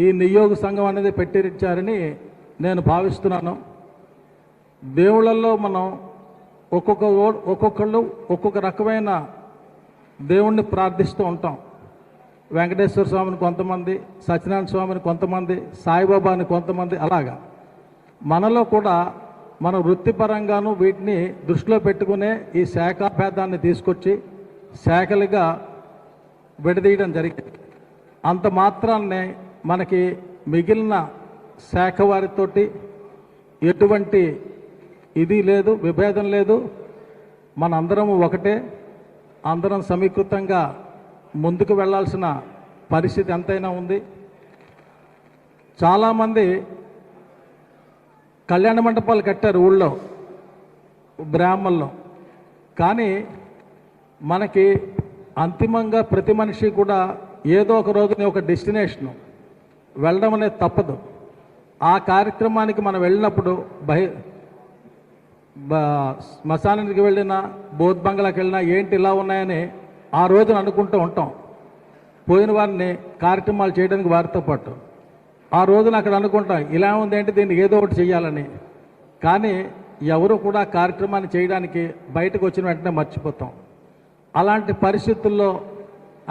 ఈ నియోగ సంఘం అనేది పెట్టించారని నేను భావిస్తున్నాను. దేవుళ్ళల్లో మనం ఒక్కొక్క ఓ- ఒక్కొక్కళ్ళు ఒక్కొక్క రకమైన దేవుణ్ణి ప్రార్థిస్తూ ఉంటాం. వెంకటేశ్వర స్వామిని కొంతమంది సత్యనారాయణ స్వామిని కొంతమంది సాయిబాబాని కొంతమంది అలాగా. మనలో కూడా మన వృత్తిపరంగాను వీటిని దృష్టిలో పెట్టుకునే ఈ శాఖాభేదాన్ని తీసుకొచ్చి శాఖలుగా విడదీయడం జరిగింది. అంత మాత్రాన్నే మనకి మిగిలిన శాఖ వారితోటి ఎటువంటి ఇది లేదు విభేదం లేదు. మనందరం ఒకటే. అందరం సమీకృతంగా ముందుకు వెళ్ళాల్సిన పరిస్థితి ఎంతైనా ఉంది. చాలామంది కళ్యాణ మండపాలు కట్టారు ఊళ్ళో గ్రామంలో కానీ మనకి అంతిమంగా ప్రతి మనిషి కూడా ఏదో ఒక రోజుని ఒక డెస్టినేషను వెళ్ళడం అనేది తప్పదు. ఆ కార్యక్రమానికి మనం వెళ్ళినప్పుడు బహి శ్మశానానికి వెళ్ళినా బోధ్ బంగ్లాకి వెళ్ళినా ఏంటి ఇలా ఉన్నాయని ఆ రోజున అనుకుంటూ ఉంటాం. పోయిన వారిని కార్యక్రమాలు చేయడానికి వారితో పాటు. ఆ రోజున అక్కడ అనుకుంటాం ఇలా ఉంది ఏంటి దీన్ని ఏదో ఒకటి చేయాలని కానీ ఎవరు కూడా కార్యక్రమాన్ని చేయడానికి బయటకు వచ్చిన వెంటనే మర్చిపోతాం. అలాంటి పరిస్థితుల్లో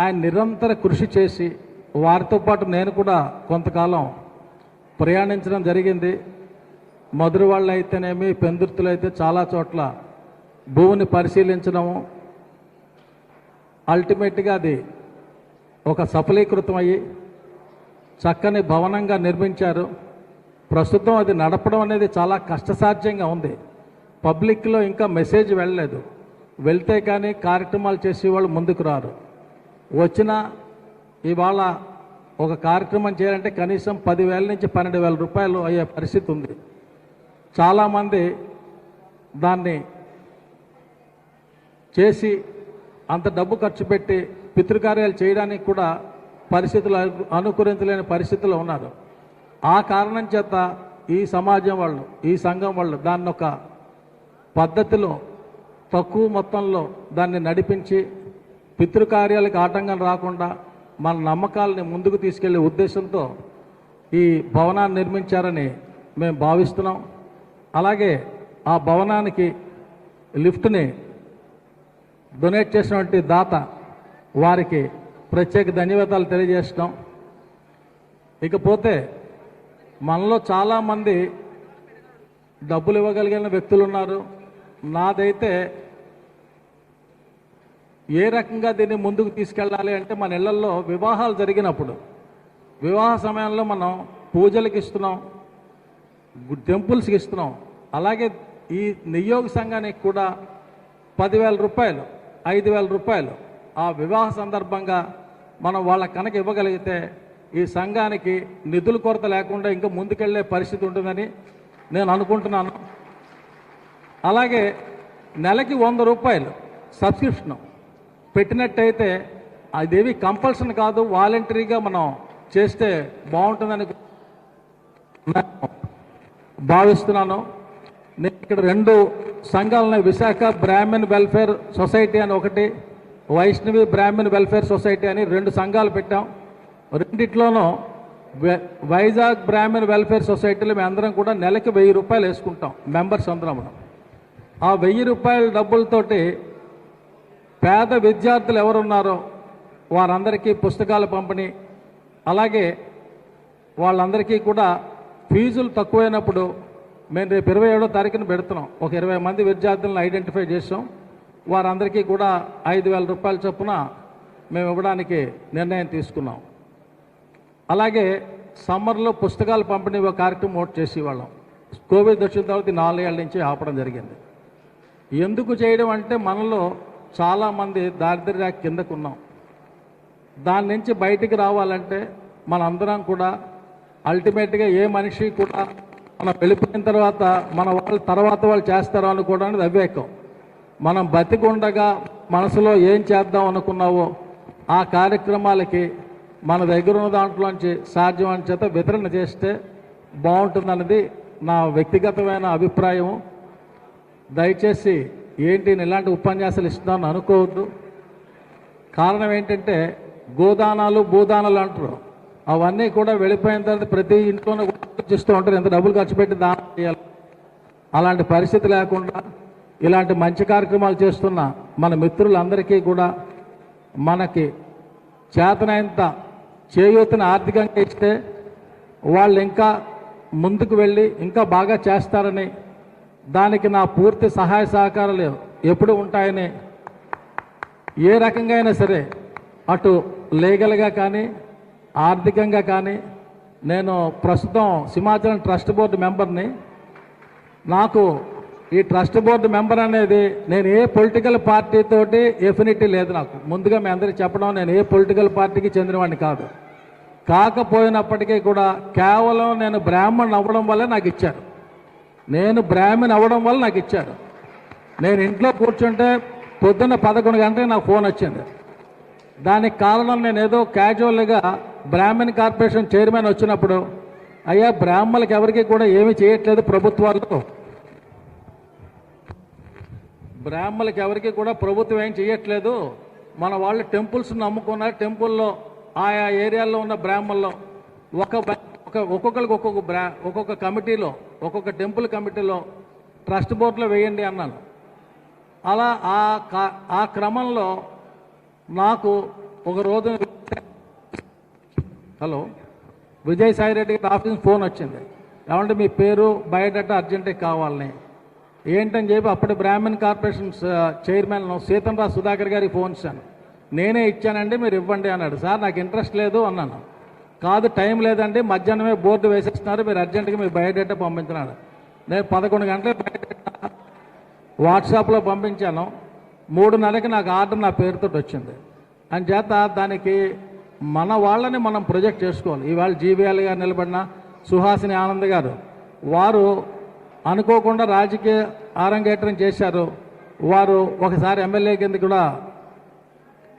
ఆయన నిరంతర కృషి చేసి వారితో పాటు నేను కూడా కొంతకాలం ప్రయాణించడం జరిగింది. మధుర వాళ్ళు అయితేనేమి పెందుర్తులు అయితే చాలా చోట్ల భూమిని పరిశీలించడము. అల్టిమేట్గా అది ఒక సఫలీకృతం అయ్యి చక్కని భవనంగా నిర్మించారు. ప్రస్తుతం అది నడపడం అనేది చాలా కష్టసాధ్యంగా ఉంది. పబ్లిక్లో ఇంకా మెసేజ్ వెళ్ళలేదు. వెళ్తే కానీ కార్యక్రమాలు చేసేవాళ్ళు ముందుకు రారు. వచ్చిన ఇవాళ ఒక కార్యక్రమం చేయాలంటే కనీసం పదివేల నుంచి పన్నెండు వేల రూపాయలు అయ్యే పరిస్థితి ఉంది. చాలామంది దాన్ని చేసి అంత డబ్బు ఖర్చు పెట్టి పితృకార్యాలు చేయడానికి కూడా పరిస్థితులు అనుకూలించలేని పరిస్థితుల్లో ఉన్నారు. ఆ కారణం చేత ఈ సమాజం వాళ్ళు ఈ సంఘం వాళ్ళు దాన్ని ఒక పద్ధతిలో తక్కువ మొత్తంలో దాన్ని నడిపించి పితృకార్యాలకు ఆటంకం రాకుండా మన నమ్మకాలని ముందుకు తీసుకెళ్ళే ఉద్దేశంతో ఈ భవనాన్ని నిర్మించారని మేము భావిస్తున్నాం. అలాగే ఆ భవనానికి లిఫ్ట్ని డొనేట్ చేసినటువంటి దాత వారికి ప్రత్యేక ధన్యవాదాలు తెలియజేస్తున్నాం. ఇకపోతే మనలో చాలామంది డబ్బులు ఇవ్వగలిగిన వ్యక్తులు ఉన్నారు నాదైతే ఏ రకంగా దీన్ని ముందుకు తీసుకెళ్ళాలి అంటే మన ఇళ్ళలో వివాహాలు జరిగినప్పుడు వివాహ సమయంలో మనం పూజలకు ఇస్తున్నాం టెంపుల్స్కి ఇస్తున్నాం. అలాగే ఈ నియోగ సంఘానికి కూడా పదివేల రూపాయలు ఐదు వేల రూపాయలు ఆ వివాహ సందర్భంగా మనం వాళ్ళ కనుక ఇవ్వగలిగితే ఈ సంఘానికి నిధుల కొరత లేకుండా ఇంకా ముందుకెళ్ళే పరిస్థితి ఉంటుందని నేను అనుకుంటున్నాను. అలాగే నెలకి వంద రూపాయలు సబ్స్క్రిప్షను. పెట్టినట్టయితే అదేవి కంపల్సన్ కాదు వాలంటరీగా మనం చేస్తే బాగుంటుందని నేను భావిస్తున్నాను. నేను ఇక్కడ రెండు సంఘాలను విశాఖ బ్రాహ్మణ్ వెల్ఫేర్ సొసైటీ అని ఒకటి వైష్ణవి బ్రాహ్మణ్ వెల్ఫేర్ సొసైటీ అని రెండు సంఘాలు పెట్టాం. రెండిట్లోనూ వై- వైజాగ్ బ్రాహ్మణ్ వెల్ఫేర్ సొసైటీలో మేము అందరం కూడా నెలకి వెయ్యి రూపాయలు వేసుకుంటాం మెంబర్స్ అందరం ఆ వెయ్యి రూపాయల డబ్బులతోటి పేద విద్యార్థులు ఎవరున్నారో వారందరికీ పుస్తకాలు పంపిణీ. అలాగే వాళ్ళందరికీ కూడా ఫీజులు తక్కువైనప్పుడు మేము రేపు ఇరవై ఏడో తారీఖున పెడుతున్నాం. ఒక ఇరవై మంది విద్యార్థులను ఐడెంటిఫై చేసాం వారందరికీ కూడా ఐదు వేల రూపాయల చొప్పున మేము ఇవ్వడానికి నిర్ణయం తీసుకున్నాం. అలాగే సమ్మర్లో పుస్తకాలు పంపిణీ ఒక కార్యక్రమం ఓట్ చేసేవాళ్ళం. కోవిడ్ వచ్చిన తర్వాత నాలుగేళ్ళ నుంచి ఆపడం జరిగింది. ఎందుకు చేయడం అంటే మనలో చాలామంది దారిద్ర్య కిందకున్నాం. దాని నుంచి బయటికి రావాలంటే మనందరం కూడా అల్టిమేట్గా ఏ మనిషి కూడా మనం వెళ్ళిపోయిన తర్వాత మన వాళ్ళు తర్వాత వాళ్ళు చేస్తారో అనుకోవడానికి అనేది అవివేకం. మనం బతికుండగా మనసులో ఏం చేద్దాం అనుకున్నావో ఆ కార్యక్రమాలకి మన దగ్గర ఉన్న దాంట్లోంచి సాధ్యం చేత వితరణ చేస్తే బాగుంటుందన్నది నా వ్యక్తిగతమైన అభిప్రాయం దయచేసి ఏంటి నేను ఇలాంటి ఉపన్యాసాలు ఇస్తున్నాను అనుకోవద్దు. కారణం ఏంటంటే గోదానాలు భూదానాలు అంటారు. అవన్నీ కూడా వెళ్ళిపోయిన తర్వాత ప్రతి ఇంట్లోనే చూస్తూ ఆలోచిస్తూ ఉంటారు. ఎంత డబ్బులు ఖర్చు పెట్టి దానం చేయాలి? అలాంటి పరిస్థితి లేకుండా ఇలాంటి మంచి కార్యక్రమాలు చేస్తున్న మన మిత్రులందరికీ కూడా మనకి చేతనైనంత చేయూతని ఆర్థికంగా ఇస్తే వాళ్ళు ఇంకా ముందుకు వెళ్ళి ఇంకా బాగా చేస్తారని దానికి నా పూర్తి సహాయ సహకారాలు ఎప్పుడు ఉంటాయని ఏ రకంగా అయినా సరే అటు లీగల్గా కానీ ఆర్థికంగా కానీ నేను ప్రస్తుతం సింహాచలం ట్రస్ట్ బోర్డు మెంబర్ని. నాకు ఈ ట్రస్ట్ బోర్డు మెంబర్ అనేది నేను ఏ పొలిటికల్ పార్టీతోటి ఎఫినిటీ లేదు నాకు. ముందుగా మీ అందరికీ చెప్పడం నేను ఏ పొలిటికల్ పార్టీకి చెందినవాడిని కాదు. కాకపోయినప్పటికీ కూడా కేవలం నేను బ్రాహ్మణ్ అవ్వడం వల్లే నాకు ఇచ్చారు. నేను బ్రాహ్మణ్ అవ్వడం వల్ల నాకు ఇచ్చారు. నేను ఇంట్లో కూర్చుంటే పొద్దున్న పదకొండు గంటలకు నాకు ఫోన్ వచ్చింది. దానికి కారణం నేను ఏదో క్యాజువల్గా బ్రాహ్మణ్ కార్పొరేషన్ చైర్మన్ వచ్చినప్పుడు అయ్యా బ్రాహ్మణులకు ఎవరికి కూడా ఏమి చేయట్లేదు ప్రభుత్వాలు బ్రాహ్మణులకు ఎవరికి కూడా ప్రభుత్వం ఏం చేయట్లేదు. మన వాళ్ళు టెంపుల్స్ నమ్ముకున్నారు. టెంపుల్లో ఆయా ఏరియాల్లో ఉన్న బ్రాహ్మణులు ఒక ఒక ఒక్కొక్కరికి ఒక్కొక్క బ్రా ఒక్కొక్క కమిటీలో ఒక్కొక్క టెంపుల్ కమిటీలో ట్రస్ట్ బోర్డులో వేయండి అన్నాను. అలా ఆ కా- ఆ క్రమంలో నాకు ఒక రోజు హలో విజయసాయి రెడ్డి గారి ఆఫీస్ ఫోన్ వచ్చింది. ఏమంటే మీ పేరు బయోడేటా అర్జెంటే కావాలని. ఏంటని చెప్పి అప్పటి బ్రాహ్మణ్ కార్పొరేషన్ చైర్మన్ సీతంరావు సుధాకర్ గారికి ఫోన్ ఇచ్చాను నేనే ఇచ్చానండి మీరు ఇవ్వండి అన్నాడు. సార్ నాకు ఇంట్రెస్ట్ లేదు అన్నాను. కాదు టైం లేదండి. మధ్యాహ్నమే బోర్డు వేసేస్తున్నారు. మీరు అర్జెంటుగా మీ బయోడేటా పంపించినారు నేను పదకొండు గంటల బయోడేటా వాట్సాప్లో పంపించాను. మూడున్నరకి నాకు ఆర్డర్ నా పేరుతో వచ్చింది. చేత దానికి మన వాళ్ళని మనం ప్రొజెక్ట్ చేసుకోవాలి. ఇవాళ జీవీఎల్ గారు నిలబడిన సుహాసిని ఆనంద్ గారు వారు అనుకోకుండా రాజకీయ ఆరంగేట్రం చేశారు. వారు ఒకసారి ఎమ్మెల్యే కింద కూడా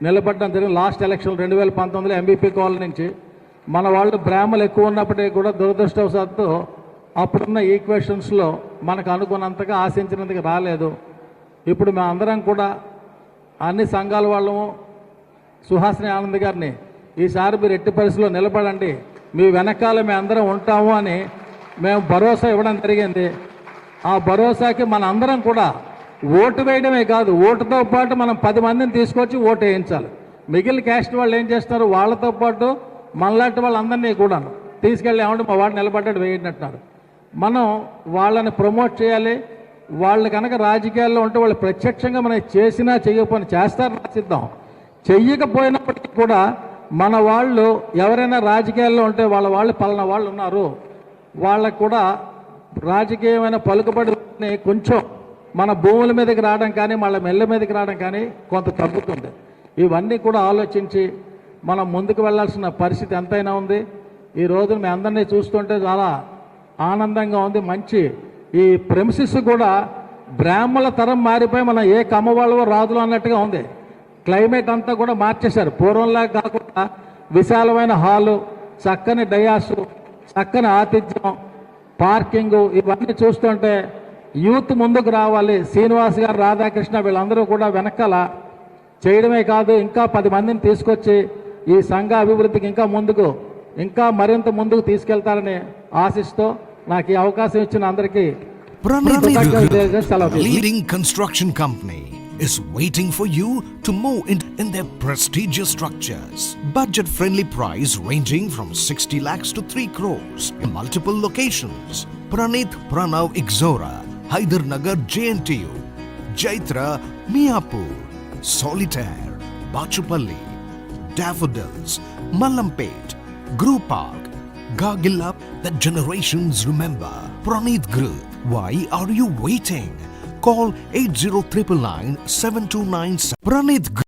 నిలబడడం జరిగింది. లాస్ట్ ఎలక్షన్ రెండు వేల పంతొమ్మిదిలో ఎంబీపీ కాలనీ నుంచి. మన వాళ్ళు బ్రాహ్మలు ఎక్కువ ఉన్నప్పటికీ కూడా దురదృష్టవశాత్తు అప్పుడున్న ఈక్వేషన్స్లో మనకు అనుకున్నంతగా ఆశించినందుకు రాలేదు. ఇప్పుడు మేము అందరం కూడా అన్ని సంఘాల వాళ్ళము సుహాసిని ఆనంద్ గారిని ఈసారి మీరు ఎట్టి పరిస్థితిలో నిలబడండి. మీ వెనకాల మేము అందరం ఉంటాము అని మేము భరోసా ఇవ్వడం జరిగింది. ఆ భరోసాకి మన అందరం కూడా ఓటు వేయడమే కాదు ఓటుతో పాటు మనం పది మందిని తీసుకొచ్చి ఓటు వేయించాలి. మిగిలిన క్యాస్ట్ వాళ్ళు ఏం చేస్తారు? వాళ్ళతో పాటు మనలాంటి వాళ్ళందరినీ కూడా తీసుకెళ్ళి ఏమంటే మా వాడు నిలబడ్డాడు వేయండి మనం వాళ్ళని ప్రమోట్ చేయాలి. వాళ్ళు కనుక రాజకీయాల్లో ఉంటే వాళ్ళు ప్రత్యక్షంగా మనం చేసినా చేయకపోయినా చేస్తారని ఆశిద్దాం. చెయ్యకపోయినప్పటికీ కూడా మన వాళ్ళు ఎవరైనా రాజకీయాల్లో ఉంటే వాళ్ళ వాళ్ళు పలానా వాళ్ళు ఉన్నారు. వాళ్ళకు కూడా రాజకీయమైన పలుకుబడి కొంచెం మన భూముల మీదకి రావడం కానీ వాళ్ళ మెల్ల మీదకి రావడం కానీ కొంత తగ్గుతుంది. ఇవన్నీ కూడా ఆలోచించి మనం ముందుకు వెళ్ళాల్సిన పరిస్థితి ఎంతైనా ఉంది. ఈ రోజు మీ అందరినీ చూస్తుంటే చాలా ఆనందంగా ఉంది. మంచి ఈ ప్రెమిసిస్ కూడా బ్రాహ్మణ తరం మారిపోయి మనం ఏ కమ్మవాళ్ళవో రాజులు అన్నట్టుగా ఉంది. క్లైమేట్ అంతా కూడా మార్చేశారు. పూర్వంలా కాకుండా విశాలమైన హాలు చక్కని డయాసు చక్కని ఆతిథ్యం పార్కింగ్ ఇవన్నీ చూస్తుంటే యూత్ ముందుకు రావాలి. శ్రీనివాస్ గారు రాధాకృష్ణ వీళ్ళందరూ కూడా వెనకాల చేయడమే కాదు. ఇంకా పది మందిని తీసుకొచ్చి ఈ సంఘ అభివృద్ధికి ఇంకా ముందుకు ఇంకా మరింత ముందుకు తీసుకెళ్తారని ఆశిస్తూ నాకు ఈ అవకాశం ఇచ్చిన అందరికీ leading construction company is waiting for you to move in, in their prestigious structures. Budget friendly price ranging from 60 lakhs to 3 crores in multiple locations. Pranit Pranav Ixora, Hyder Nagar JNTU, Jaitra Miapur, Solitaire, Bachupalli, Daffodils, Mallampet, Guru Park, Gagilla that generations remember. Pranit Group. Why are you waiting? Call 80999 7297. Pranit Group.